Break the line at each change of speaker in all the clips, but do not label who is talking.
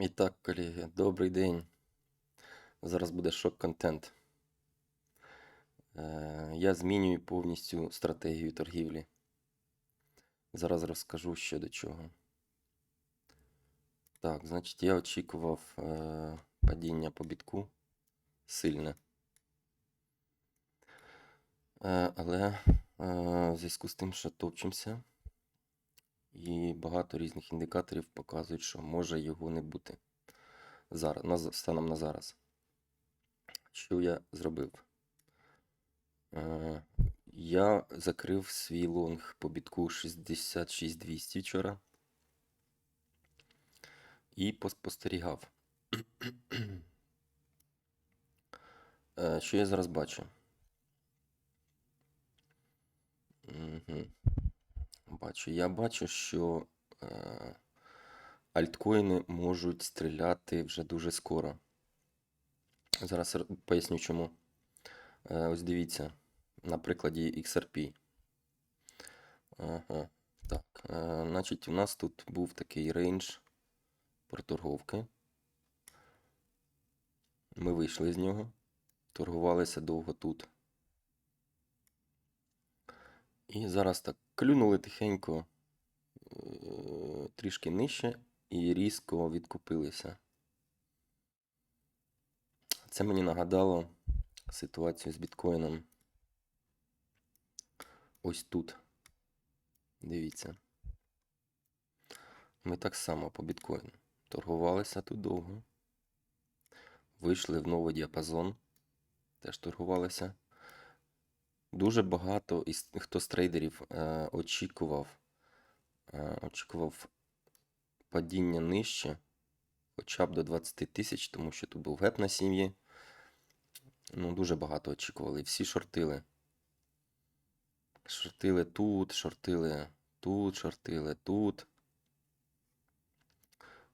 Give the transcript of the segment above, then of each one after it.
І так, колеги, добрий день. Зараз буде шок-контент. Е, Я змінюю повністю стратегію торгівлі. Зараз розкажу що до чого. Так, значить, я очікував е, падіння по бітку сильне. Е, але в зв'язку з тим, що топчемося, і багато різних індикаторів показують, що може його не бути зараз, на, станом на зараз. Що я зробив? Е, я закрив свій лонг по бітку 66200 вчора і поспостерігав. Е, що я зараз бачу? Мгм. Бачу. Я бачу, що е, альткоїни можуть стріляти вже дуже скоро. Зараз поясню чому. Е, ось дивіться, на прикладі XRP. Ага, так. Е, значить, у нас тут був такий рейндж проторговки. Ми вийшли з нього, торгувалися довго тут. І зараз так клюнули тихенько е, трішки нижче і різко відкупилися. Це мені нагадало ситуацію з біткоїном. Ось тут. Дивіться. Ми так само по біткоїну. Торгувалися тут довго. Вийшли в новий діапазон. Теж торгувалися. Дуже багато із хто з трейдерів е, очікував, е, очікував падіння нижче, хоча б до 20 тисяч, тому що тут був геп на сім'ї. Ну, дуже багато очікували. Всі шортили. Шортили тут, шортили тут, шортили тут.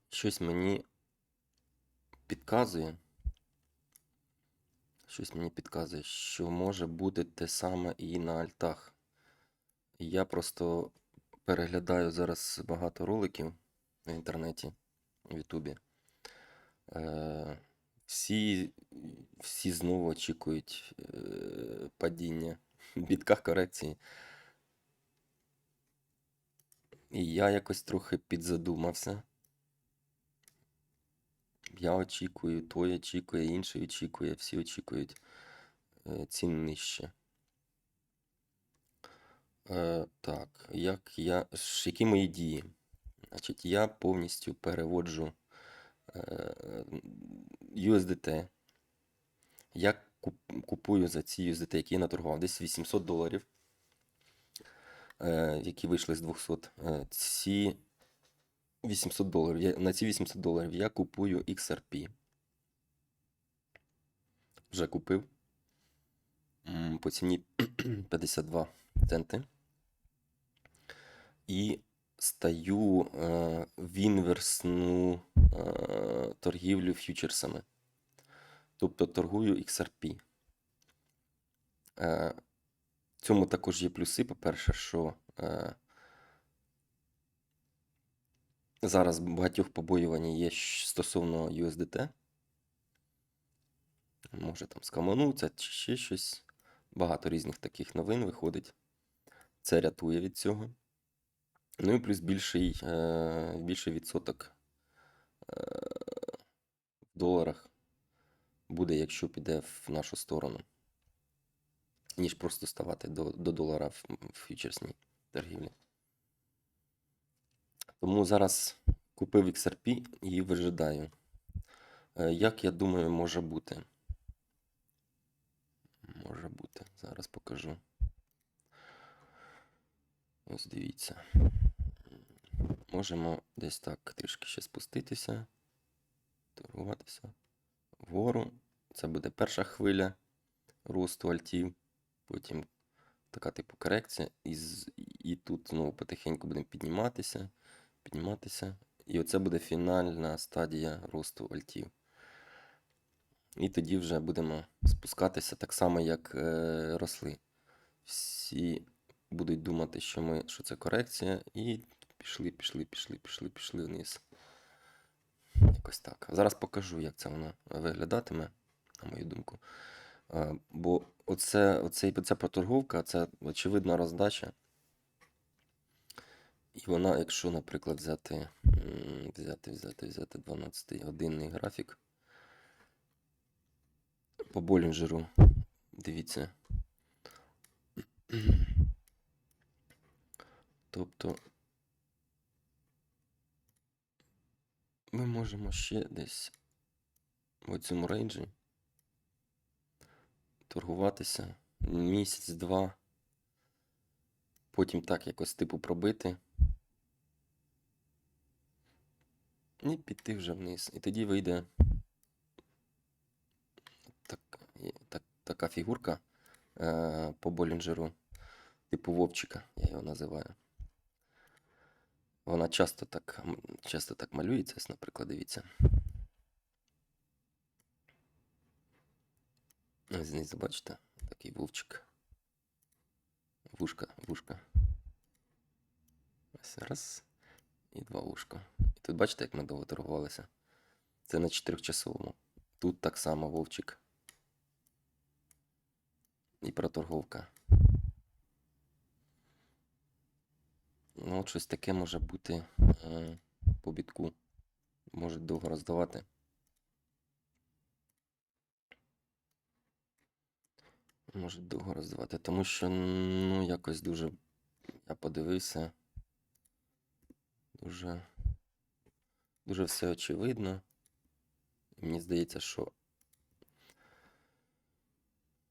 Щось мені підказує. Щось мені підказує, що може бути те саме і на альтах. Я просто переглядаю зараз багато роликів в інтернеті, в Ютубі. Е, всі, всі знову очікують е, падіння в бітках корекції. І я якось трохи підзадумався. Я очікую, той очікує, інший очікує, всі очікують е, цін нижче. Е, так, як я, які мої дії? Значить, я повністю переводжу е, USDT. Я купую за ці USDT, які я наторгував, десь 800 доларів, е, які вийшли з 200. Е, ці 800 доларів. Я, на ці 800 доларів я купую XRP. Вже купив. По ціні 52 центи. І стаю е, в інверсну е, торгівлю фьючерсами. Тобто торгую XRP. Е, цьому також є плюси. По-перше, що е, зараз багатьох побоювання є стосовно USDT. Може там скамануться чи ще щось. Багато різних таких новин виходить. Це рятує від цього. Ну і плюс більший, е, більший відсоток е, в доларах буде, якщо піде в нашу сторону, ніж просто ставати до, до долара в фьючерсній торгівлі. Тому зараз купив XRP і вижидаю. Е, Як я думаю, може бути? Може бути. Зараз покажу. Ось дивіться. Можемо десь так трішки ще спуститися, торгуватися вгору. Це буде перша хвиля росту альтів. Потім така типу корекція. І, і тут знову потихеньку будемо підніматися, підніматися. І оце буде фінальна стадія росту альтів. І тоді вже будемо спускатися так само, як е, росли. Всі будуть думати, що ми, що це корекція, і пішли, пішли, пішли, пішли, пішли вниз. Якось так. Зараз покажу, як це воно виглядатиме, на мою думку. Е, Бо оце, оцей, ця проторговка це очевидна роздача. І вона, якщо, наприклад, взяти, взяти, взяти, взяти 12 годинний графік по Болінджеру, дивіться. Тобто ми можемо ще десь в цьому рейнджі торгуватися місяць-два, потім так якось типу пробити. І піти вже вниз. І тоді вийде так, так, така фігурка е, по Болінджеру, типу Вовчика, я його називаю. Вона часто так, часто так малюється, наприклад, дивіться. Ось знизу, бачите, такий вовчик. Вушка, вушка. Ось раз. І два вушка. Тут бачите, як ми довго торгувалися. Це на чотирьохчасовому. Тут так само вовчик. І проторговка. Ну, от щось таке може бути е, по бітку. Можуть довго роздавати. Можуть довго роздавати, тому що, ну, якось дуже. Я подивився. Дуже. Дуже все очевидно. Мені здається, що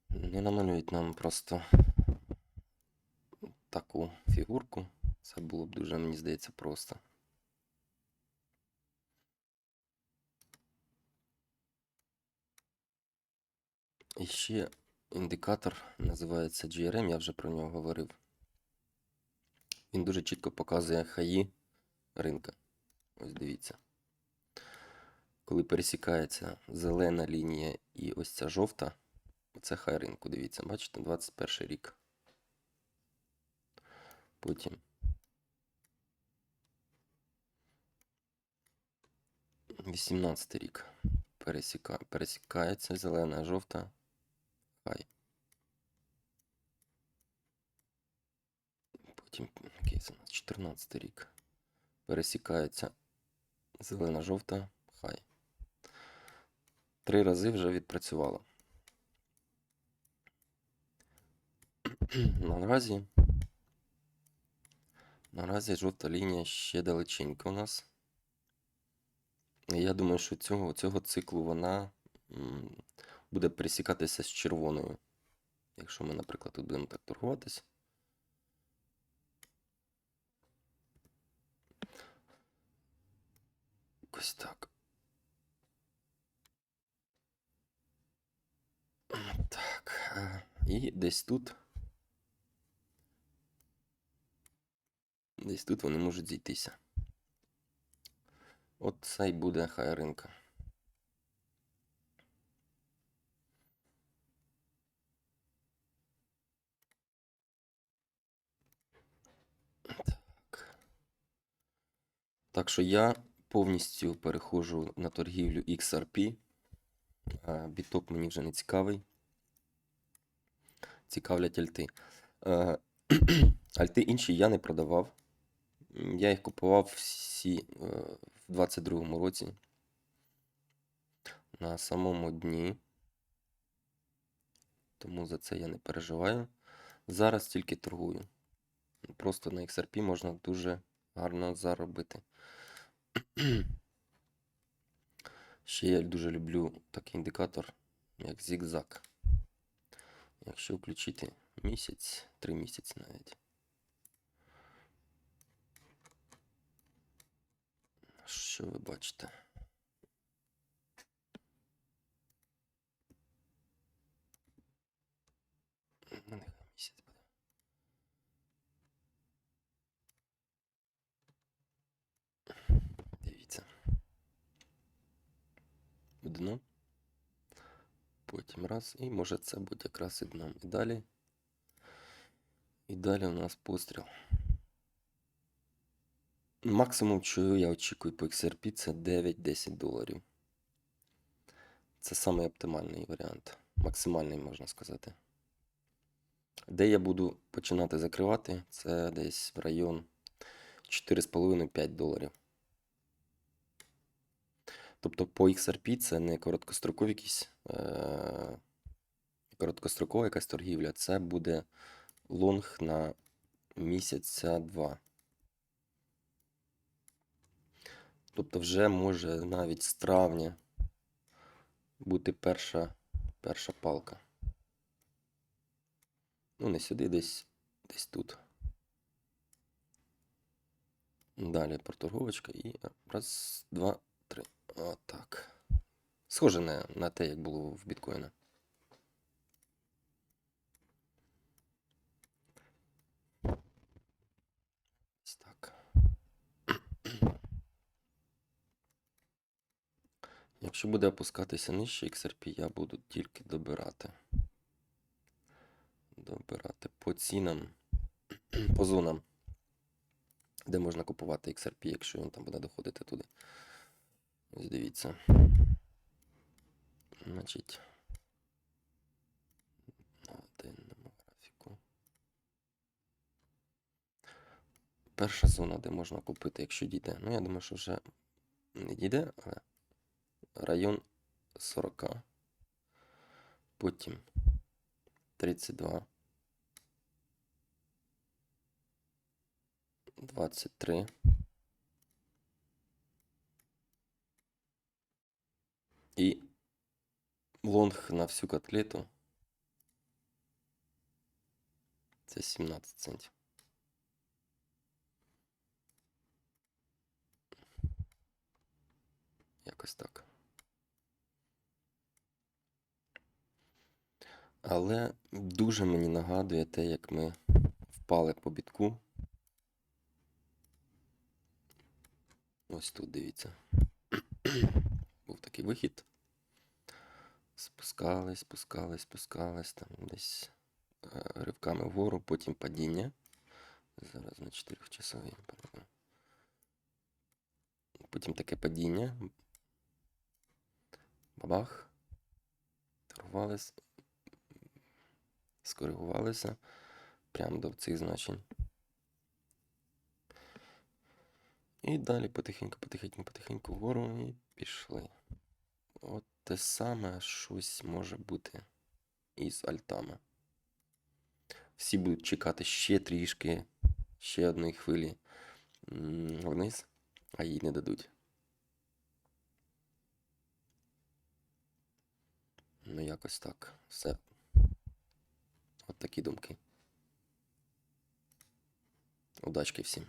не намалюють нам просто таку фігурку. Це було б дуже, мені здається, просто. І ще індикатор називається GRM, я вже про нього говорив. Він дуже чітко показує хаї ринка. Ось дивіться. Коли пересікається зелена лінія і ось ця жовта, це хай ринку. Дивіться, бачите, 21 рік. Потім 18 рік. Пересіка... Пересікається зелена, жовта. Хай. Потім який це у нас 14 рік. Пересікається зелена, жовта, хай. Три рази вже відпрацювало. Наразі. Наразі жовта лінія ще далеченька у нас. Я думаю, що цього, цього циклу вона буде пересікатися з червоною. Якщо ми, наприклад, тут будемо так торгуватись. Ось так. Так. е, І десь тут. Десь тут вони можуть зійтися. От це й буде хай ринка. Так. Так що я повністю переходжу на торгівлю XRP. Е, Біток мені вже не цікавий. Цікавлять альти. Е, Альти інші я не продавав. Я їх купував всі е, в 22-му році. На самому дні. Тому за це я не переживаю. Зараз тільки торгую. Просто на XRP можна дуже гарно заробити. Ще я дуже люблю такий індикатор, як зігзаг. Якщо включити місяць, три місяці навіть. Що ви бачите? Ну, нехай місяць буде. Дивіться. Дно. Потім раз. І може це буде якраз і дном. І далі. І далі у нас постріл. Максимум, що я очікую по XRP, це 9-10 доларів. Це самий оптимальний варіант. Максимальний, можна сказати. Де я буду починати закривати, це десь в район 4,5-5 доларів. Тобто по XRP це не короткострокові якісь, е- короткострокова якась торгівля, це буде лонг на місяця два. Тобто вже може навіть з травня бути перша, перша палка. Ну, не сюди, десь, десь тут. Далі проторговочка і раз, два. Отак. Схоже на, на те, як було в біткоїна. Якщо буде опускатися нижче XRP, я буду тільки добирати. Добирати по цінам, по зонам, де можна купувати XRP, якщо він там буде доходити туди. Ось дивіться. Значить. На графіку. Перша зона, де можна купити, якщо дійде. Ну, я думаю, що вже не дійде, але район 40. Потім 32. 23. І лонг на всю котлету. Це 17 центів. Якось так. Але дуже мені нагадує те, як ми впали по бітку. Ось тут дивіться. Такий вихід. Спускались, спускались, спускались, там десь е, ривками вгору, потім падіння. Зараз на 4 часовій. Потім таке падіння. Бабах. Торгувались. Скоригувалися прямо до цих значень. І далі потихеньку, потихеньку, потихеньку вгору і пішли. От те саме щось може бути із альтами. Всі будуть чекати ще трішки, ще одної хвилі вниз, а їй не дадуть. Ну, якось так. Все. От такі думки. Удачки всім.